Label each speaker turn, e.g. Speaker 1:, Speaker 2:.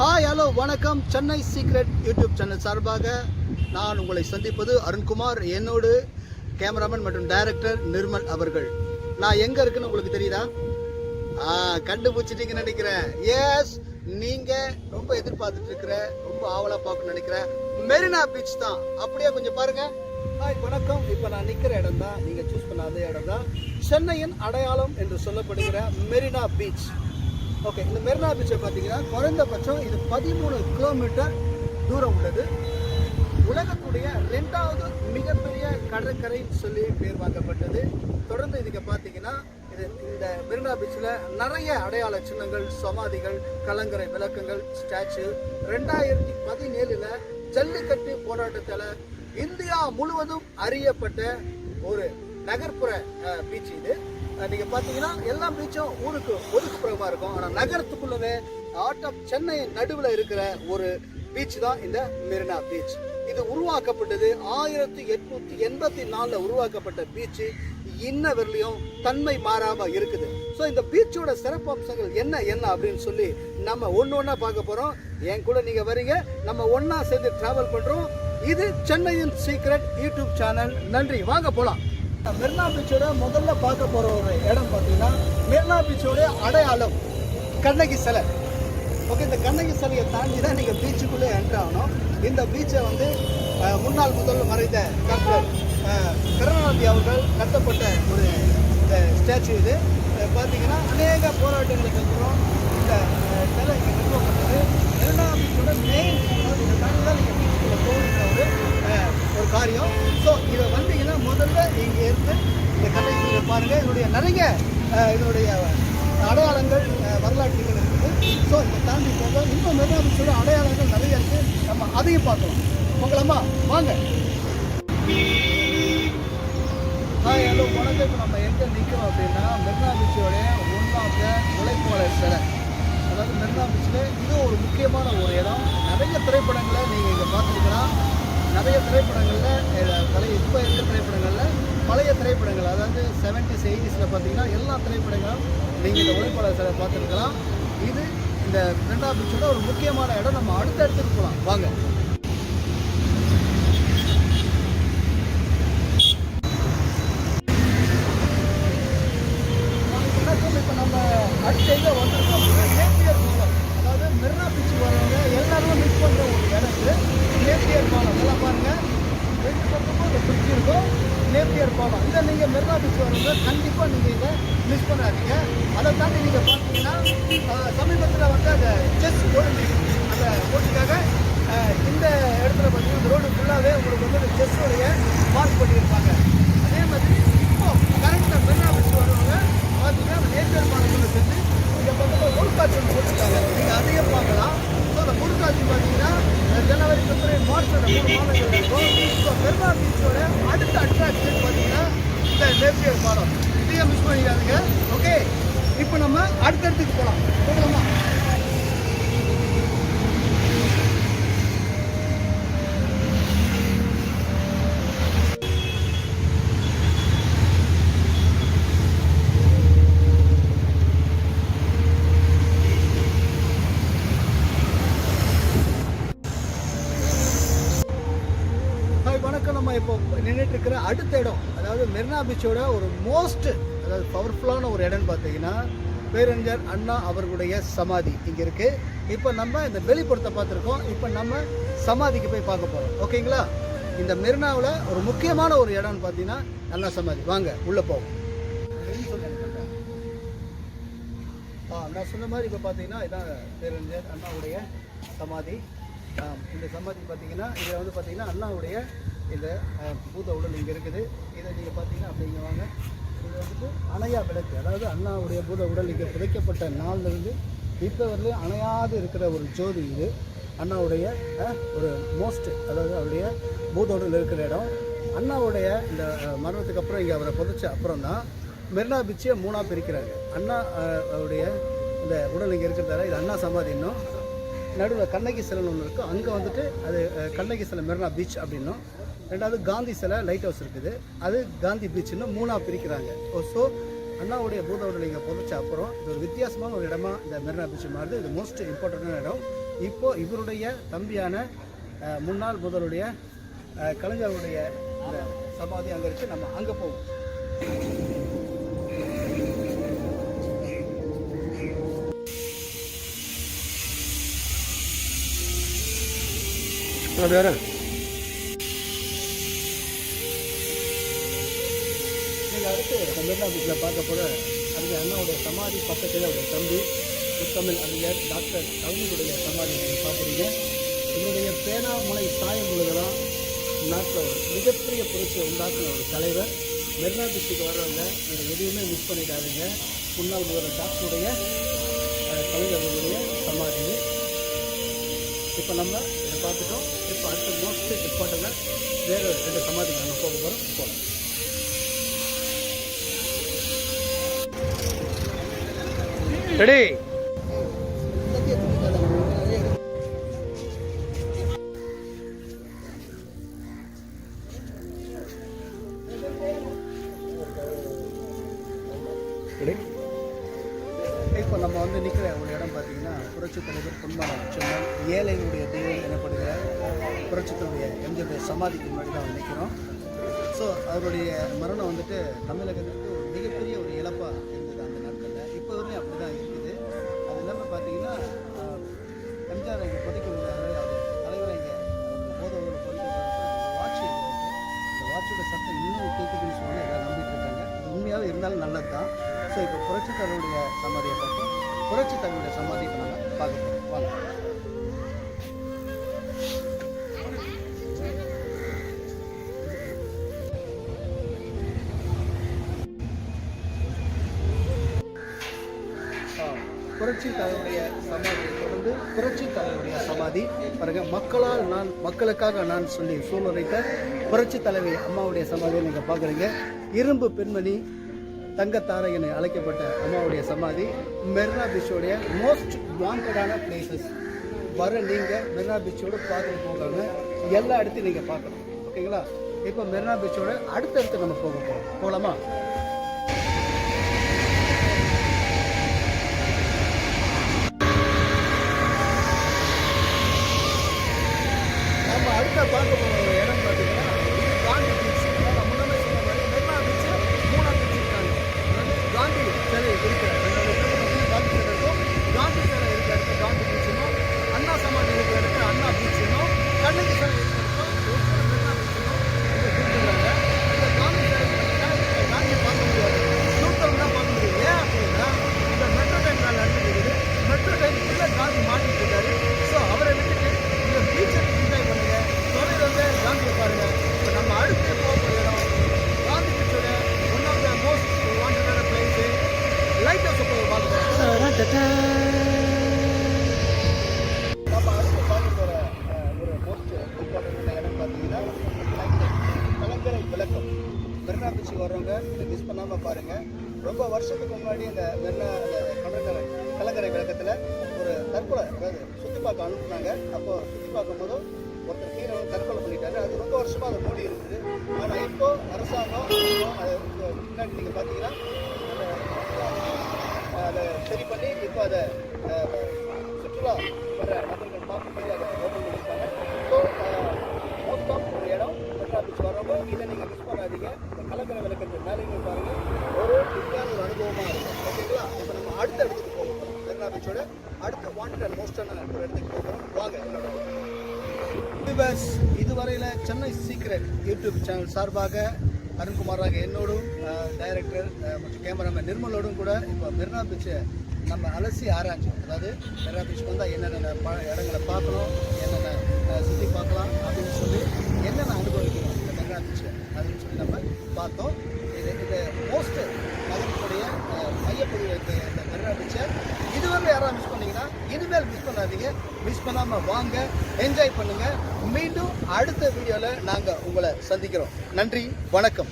Speaker 1: Hi hello வணக்கம். Chennai secret YouTube channel சார்பாக நான் உங்களை சந்திப்பது அருண்குமார். என்னோடு கேமராமேன் மற்றும் டைரக்டர் நிர்மல் அவர்கள். நான் எங்கே இருக்குன்னு உங்களுக்கு தெரியுதா? ஆ கண்டுபிடிச்சிட்டீங்கன்னு நினைக்கிறேன். எஸ் நீங்கள் ரொம்ப எதிர்பார்த்துட்டு இருக்கிற ரொம்ப ஆவலாக பார்க்கணும்னு நினைக்கிறேன். மெரினா பீச் தான். அப்படியே கொஞ்சம் பாருங்க. ஹாய் வணக்கம். இப்போ நான் நிற்கிற இடம் தான் நீங்கள் சூஸ் பண்ண அதே இடம் தான் சென்னையின் அடையாளம் என்று சொல்லப்படுகிற மெரினா பீச் ஓகே இந்த மெரினா பீச்சை பார்த்தீங்கன்னா குறைந்தபட்சம் இது பதிமூணு கிலோமீட்டர் தூரம் உள்ளது. உலகத்துடைய ரெண்டாவது மிகப்பெரிய கடற்கரை சொல்லி பேர் வாங்கப்பட்டது. தொடர்ந்து இதுக்கு பார்த்தீங்கன்னா இது இந்த மெரினா பீச்சில் நிறைய அடையாள சின்னங்கள் சமாதிகள் கலங்கரை விளக்கங்கள் ஸ்டாச்சு. ரெண்டாயிரத்தி பதினேழில் ஜல்லிக்கட்டு போராட்டத்தில் இந்தியா முழுவதும் அறியப்பட்ட ஒரு நகர்ப்புற பீச் இது. நீங்கள் நீங்க பாத்தீங்கன்னா எல்லா பீச்சும் ஊருக்கு ஒதுக்குப்புறமா இருக்கும். ஆனா நகரத்துக்குள்ளவே ஆர்ட் ஆஃப் சென்னை நடுவில் இருக்கிற ஒரு பீச் தான் இந்த மெரினா பீச். இது உருவாக்கப்பட்டது ஆயிரத்தி எட்நூத்தி எண்பத்தி நாலுல உருவாக்கப்பட்ட பீச் இன்ன வரலையும் தன்மை மாறாம இருக்குது. ஸோ இந்த பீச்சோட சிறப்பு அம்சங்கள் என்ன என்ன அப்படின்னு சொல்லி நம்ம ஒன்று ஒன்றா பார்க்க போறோம். என் கூட நீங்க வரீங்க. நம்ம ஒன்றா சேர்ந்து டிராவல் பண்றோம். இது சென்னையின் சீக்ரெட் யூடியூப் சேனல் நன்றி. வாங்க போலாம். மெர்னா பீச்சோட முதல்ல பார்க்க போற ஒரு இடம் பார்த்தீங்கன்னா மெர்னா பீச்சோட அடையாளம் கண்ணகி சிலை. ஓகே இந்த கண்ணகி சிலையை தாண்டி தான் நீங்கள் பீச்சுக்குள்ளே என்ட்ரு ஆகணும். இந்த பீச்சை வந்து முன்னாள் முதல் மறைந்த டாக்டர் கருணாநிதி அவர்கள் கட்டப்பட்ட ஒரு இந்த ஸ்டாச்சு இது. பார்த்தீங்கன்னா அநேக போராட்டங்களுக்கு அப்புறம் இந்த சிலை இங்கே நிறுவப்பட்டது. மெர்னா பீச்சோட மெயின் இந்த தாண்டி தான் நீங்கள் பீச்சுக்குள்ளே போகிற ஒரு ஒரு காரியம். முதல்ல இந்த கண்ணகி பாருங்க. இதனுடைய நிறைய இதனுடைய அடையாளங்கள் வரலாற்றுகள் இருக்குது. ஸோ இதை தாண்டி போக இன்னும் மெரினா பீச்சோட அடையாளங்கள் நிறைய இருக்குது நம்ம அதையும் பார்க்கலாம். போகலாமா வாங்க. ஹாய் ஹலோ வணக்கம். இப்போ நம்ம எங்கே நிற்கிறோம் அப்படின்னா மெரினா பீச்சோடைய ஒன்றாந்த உழைப்பாளர் சிலை. அதாவது மெரினா பீச்சில் இது ஒரு முக்கியமான ஒரு இடம். நிறைய திரைப்படங்களை நீங்கள் இங்கே பார்த்துருக்கலாம். நிறைய திரைப்படங்களில் கலை இப்போ இருக்கிற திரைப்படங்களில் பழைய திரைப்படங்கள் அதாவது செவன்டிஸ் எயிட்டிஸில் பார்த்தீங்கன்னா எல்லா திரைப்படங்களும் நீங்கள் இந்த உழைப்பாளர் சிலை பார்த்துருக்கலாம். இது இந்த மெரினா பீச்சோட ஒரு முக்கியமான இடம். நம்ம அடுத்த இடத்துக்கு போகலாம் வாங்க. இப்போ நம்ம அடுத்த எங்கே வந்திருக்கோம் நேப்பியர் பாலம் அதாவது மெரினா பீச் வரவங்க எல்லாரும் மிஸ் பண்ணுற ஒரு இடம் இது நேப்பியர் பாலம் எல்லாம் பாருங்க ரெண்டு பக்கமும் இந்த பிரிட்ஜ் இருக்கும் நேப்பியர் பாலம் இதை நீங்கள் மெரினா பீச் வரும்போது கண்டிப்பாக நீங்கள் இதை மிஸ் பண்ணாதீங்க. அதை தாண்டி நீங்கள் பார்த்தீங்கன்னா சமீபத்தில் வந்து அந்த செஸ் ஒலிம்பிக் அந்த போட்டிக்காக இந்த இடத்துல பார்த்தீங்கன்னா இந்த ரோடு ஃபுல்லாகவே உங்களுக்கு வந்து அந்த செஸ்ஸோடைய மார்க் பண்ணியிருப்பாங்க. அதே மாதிரி இப்போ கரெக்டாக மெரினா பீச் வரவங்க. பார்த்தீங்கன்னா அந்த நேச்சர் மார்க்கில் செஞ்சு இங்கே பக்கத்தில் பொருட்காட்சி ஒன்று போட்டிருக்காங்க. நீங்கள் அதையும் பார்க்கலாம். ஸோ அந்த பொருட்காட்சி பார்த்தீங்கன்னா ஜனவரி பிப்ரவரி மார்ச் அந்த மூணு மாதங்கள் இருக்கும். ஸோ மெரினா பீச்சோட அடுத்த அட்ராக்ஷன் பார்த்தீங்கன்னா இந்த நேப்பியர் பாடம் இதையும் மிஸ் பண்ணிடாதீங்க. ஓகே இப்போ நம்ம அடுத்த இடத்துக்கு போகலாம் போகலாமா ஹாய் வணக்கம் நம்ம இப்போ நின்றுட்டு இருக்கிற அடுத்த இடம் அதாவது மெரினா பீச்சோட ஒரு மோஸ்ட் அதாவது பவர்ஃபுல்லான ஒரு இடம்னு பார்த்தீங்கன்னா பேரறிஞர் அண்ணா அவர்களுடைய சமாதி இங்கே இருக்குது இப்போ நம்ம இந்த வெளிப்புறத்தை பார்த்துருக்கோம். இப்போ நம்ம சமாதிக்கு போய் பார்க்க போகிறோம் ஓகேங்களா இந்த மெரினாவில் ஒரு முக்கியமான ஒரு இடம்னு பார்த்தீங்கன்னா அண்ணா சமாதி. வாங்க உள்ளே போவோம். ஆ நான் சொன்ன மாதிரி இப்போ பார்த்தீங்கன்னா இதான் பேரறிஞர் அண்ணாவுடைய சமாதி. இந்த சமாதி பார்த்தீங்கன்னா இதில் வந்து பார்த்தீங்கன்னா அண்ணாவுடைய இந்த பூத உடல் இங்கே இருக்குது. இதை நீங்கள் பார்த்தீங்கன்னா அப்படிங்க வாங்க. இது வந்துட்டு அணையா விளக்கு. அதாவது அண்ணாவுடைய பூத உடல் இங்கே புதைக்கப்பட்ட நாள்லேருந்து இப்போ வரலையும் அணையாது இருக்கிற ஒரு ஜோதி இது. அண்ணாவுடைய ஒரு மோஸ்ட் அதாவது அவருடைய பூத உடல் இருக்கிற இடம். அண்ணாவுடைய இந்த மரணத்துக்கு அப்புறம் இங்கே அவரை புதைச்ச அப்புறம் தான் மெரினா பீச்சை மூணாக பிரிக்கிறாங்க. அண்ணா அவருடைய இந்த உடல் இங்கே இருக்கிறதால இது அண்ணா சமாதி இன்னும். நடுவில் கண்ணகி சிலைன்னு ஒன்று இருக்குது அங்கே வந்துட்டு அது கண்ணகி சிலை மெரினா பீச் அப்படின்னும் ரெண்டாவது காந்தி சிலை லைட் ஹவுஸ் இருக்குது. அது காந்தி பீச்சுன்னு மூணாக பிரிக்கிறாங்க. ஸோ அண்ணாவுடைய பூத உடல் இங்கே புதைச்ச அப்புறம் இது ஒரு வித்தியாசமான ஒரு இடமா இந்த மெரினா பீச் மாறுது. இது மோஸ்ட் இம்பார்ட்டண்டான இடம். இப்போது இவருடைய தம்பியான முன்னாள் முதலுடைய கலைஞருடைய இந்த சமாதி அங்கே இருக்குது நம்ம அங்கே போவோம்.
Speaker 2: வேற
Speaker 1: நீங்கள் அடுத்து இந்த மெரினா பார்க்க போகிற அந்த அண்ணாவுடைய சமாதி பக்கத்தில் அவருடைய தம்பி முத்தமிழ் அறிஞர் டாக்டர் கவிஞருடைய சமாதி பார்க்குறீங்க இவருடைய பேனாமுனை சாயம் பொழுதெல்லாம் நாட்டில் ஒரு மிகப்பெரிய புரட்சியை உண்டாக்குன ஒரு தலைவர் மெரினா பீச்சுக்கு வர்றவங்க இதை எதுவுமே மிஸ் பண்ணிடாதீங்க முன்னாள் முதல்வர் டாக்டருடைய இப்போ நம்ம இதை பார்த்துட்டோம். இப்போ அடுத்த மோஸ்ட் இம்பார்ட்டண்டாக வேறு ரெண்டு சமாதிக்கு நம்ம போக போகிறோம் போகலாம்
Speaker 2: ரெடி
Speaker 1: இப்போ நம்ம வந்து நிற்கிற ஒரு இடம் பார்த்தீங்கன்னா புரட்சித் தலைவர் பொன்மன செம்மன் ஏழைகளுடைய தெய்வம் எனப்படுகிற புரட்சித் தலைவர் எம்ஜிஆருடைய சமாதிக்கு முன்னாடி தான் நிற்கிறோம் ஸோ அவருடைய மரணம் வந்துட்டு தமிழகத்திற்கு ஒரு மிகப்பெரிய ஒரு இழப்பாக இருந்தது அந்த நாட்களில். இப்போ வரையும் அப்படி தான் இருக்குது. அது இல்லாமல் பார்த்தீங்கன்னா எம்ஜிஆர் இங்கே புதைக்க முடியாது அவர் தலைவரை இங்கே போதவர்கள் புதைக்க வாட்சி அந்த வாட்சியோட சத்தம் இன்னும் கேட்குதுன்னு சொல்லி எல்லாம் நம்பிட்டு இருக்காங்க. இது இருந்தாலும் நல்லது தான் ஸோ இப்போ புரட்சித்தலைவருடைய சமாதியை பார்த்தோம் புரட்சித்தலைவருடைய சமாதி இப்போ நம்ம பார்க்க போகிறோம் வாங்க. புரட்சி தலைவருடைய சமாதியை தொடர்ந்து புரட்சி தலைவருடைய சமாதி. பாருங்க மக்களால் நான் மக்களுக்காக நான் சொல்லி சூழ்நிலைத்த புரட்சி தலைவி அம்மாவுடைய சமாதியை நீங்கள் பார்க்குறீங்க. இரும்பு பெண்மணி தங்கத்தாரை என அழைக்கப்பட்ட அம்மாவுடைய சமாதி. மெர்னா பீச்சோடைய மோஸ்ட் வாண்டடான பிளேசஸ் வர நீங்கள் மெர்னா பீச்சோட பார்த்துட்டு போகாம எல்லா இடத்தையும் நீங்கள் பார்க்கணும். ஓகேங்களா? இப்போ மெர்னா பீச்சோட அடுத்தடுத்து நம்ம போக போகிறோம் போகலாமா நம்ம அடுத்த பார்க்க போகிறோம் ஒரு இடம் பார்த்தீங்கன்னா இது காந்தி பீச் நான் முன்னமே சொன்ன மாதிரி மெரினா பீச் மூணாம் பீச் இருக்காங்க அதாவது காந்தி சிலை இருக்கிற ரெண்டு இடத்துல காந்தி சிலை இருக்கும் காந்தி சிலை இருக்கிற இடத்துல காந்தி பீச்சுனும் அண்ணா சமாதி இருக்கிற இடத்துல அண்ணா பீச்சுனும் கண்ணகி சிலை இருக்கிற இடத்துல ஒரு மெரினா பீச்சுனும் இதை பிரிச்சுக்கிறாங்க இந்த காந்தி சிலை பார்த்தீங்கன்னா இப்ப காந்தியை பார்க்க முடியாது நூற்றம் தான் பார்க்க முடியும் ஏன் அப்படின்னா இந்த மெட்ரோ ட்ரெயின் மேலே இருக்குது மெட்ரோ ட்ரெயினுக்குள்ளே காந்தி மாட்டிட்டு இருக்காரு ஸோ அவரை விட்டுட்டு இந்த பீச்சை என்ஜாய் பண்ணுங்க தொழில் வந்து காந்தியை பாருங்க இப்போ நம்ம அடுத்து போகிற இடம் காந்தி பீச்சோட ஒன் ஆஃப் த மோஸ்ட் வாண்டடான பிளேஸு லைட் ஹவுஸ் போய் பார்க்குறோம் நம்ம அடுத்து பார்க்க போகிற ஒரு மோஸ்ட் இம்பார்ட்டன்டான இடம் பார்த்தீங்கன்னா கலங்கரை விளக்கம் மெரினா பீச்சுக்கு வர்றவங்க இதை மிஸ் பண்ணாமல் பாருங்கள் ரொம்ப வருஷத்துக்கு முன்னாடி இந்த மெரினா கடற்கரை கலங்கரை விளக்கத்தில் ஒரு தற்கொலை அதாவது சுற்றி பார்க்க அனுப்புனாங்க. அப்போ சுற்றி பார்க்கும்போது ஒருத்தர் கீழே வந்து தற்கொலை பண்ணிட்டாரு. அது ரொம்ப வருஷமாக அதை மூடி இருக்குது ஆனால் இப்போ அரசாங்கம் இப்போ முன்னாடி நீங்கள் பார்த்தீங்கன்னா அதை சரி பண்ணி இப்போ அதை சுற்றுலா வர நபர்கள் பார்க்கும்போது அதை ஓப்பன் பண்ணியிருக்காங்க. ஸோ மொத்தம் ஒரு இடம் சுற்றுலா பீச் வரவங்க இதை நீங்கள் மிஸ் பண்ணாதீங்க. இந்த கலக்கரை விளக்கத்து மேலேயும் பாருங்கள் ஒரு வித்தியாச ஒரு அனுபவமாக இருக்கும். ஓகேங்களா? இப்போ நம்ம அடுத்த இடத்துக்கு போக போகிறோம் மெட்ரா பீச்சோட அடுத்த வாண்டட் அண்ட் மோஸ்டான ஒரு இடத்துக்கு போகிறோம் வாங்க என்னோட இதுவரையில் சென்னை சீக்ரெட் யூடியூப் சேனல் சார்பாக அருண்குமாராக என்னோடும் டைரக்டர் மற்றும் கேமராமேன் நிர்மலோடும் கூட இப்போ மெரினா பீச்சை நம்ம அலசி ஆராய்ச்சோம் அதாவது மெரினா பீச் வந்தால் என்னென்ன ப இடங்களை பார்க்கணும் என்னென்ன சுற்றி பார்க்கலாம் அப்படின்னு சொல்லி என்னென்ன அனுபவிக்கணும் இந்த மெரினா பீச்சை அப்படின்னு சொல்லி நம்ம பார்த்தோம். இது இது மோஸ்ட் நகரத்துடைய மையப்பகுதியில் இருக்க இந்த மெரினா பீச்சை இதுவரை யாராவது மிஸ் பண்ணிங்கன்னா இனிமேல் மிஸ் பண்ணாதீங்க. மிஸ் பண்ணாமல் வாங்க என்ஜாய் பண்ணுங்கள் மீண்டும் அடுத்த வீடியோவில் நாங்கள் உங்களை சந்திக்கிறோம். நன்றி வணக்கம்.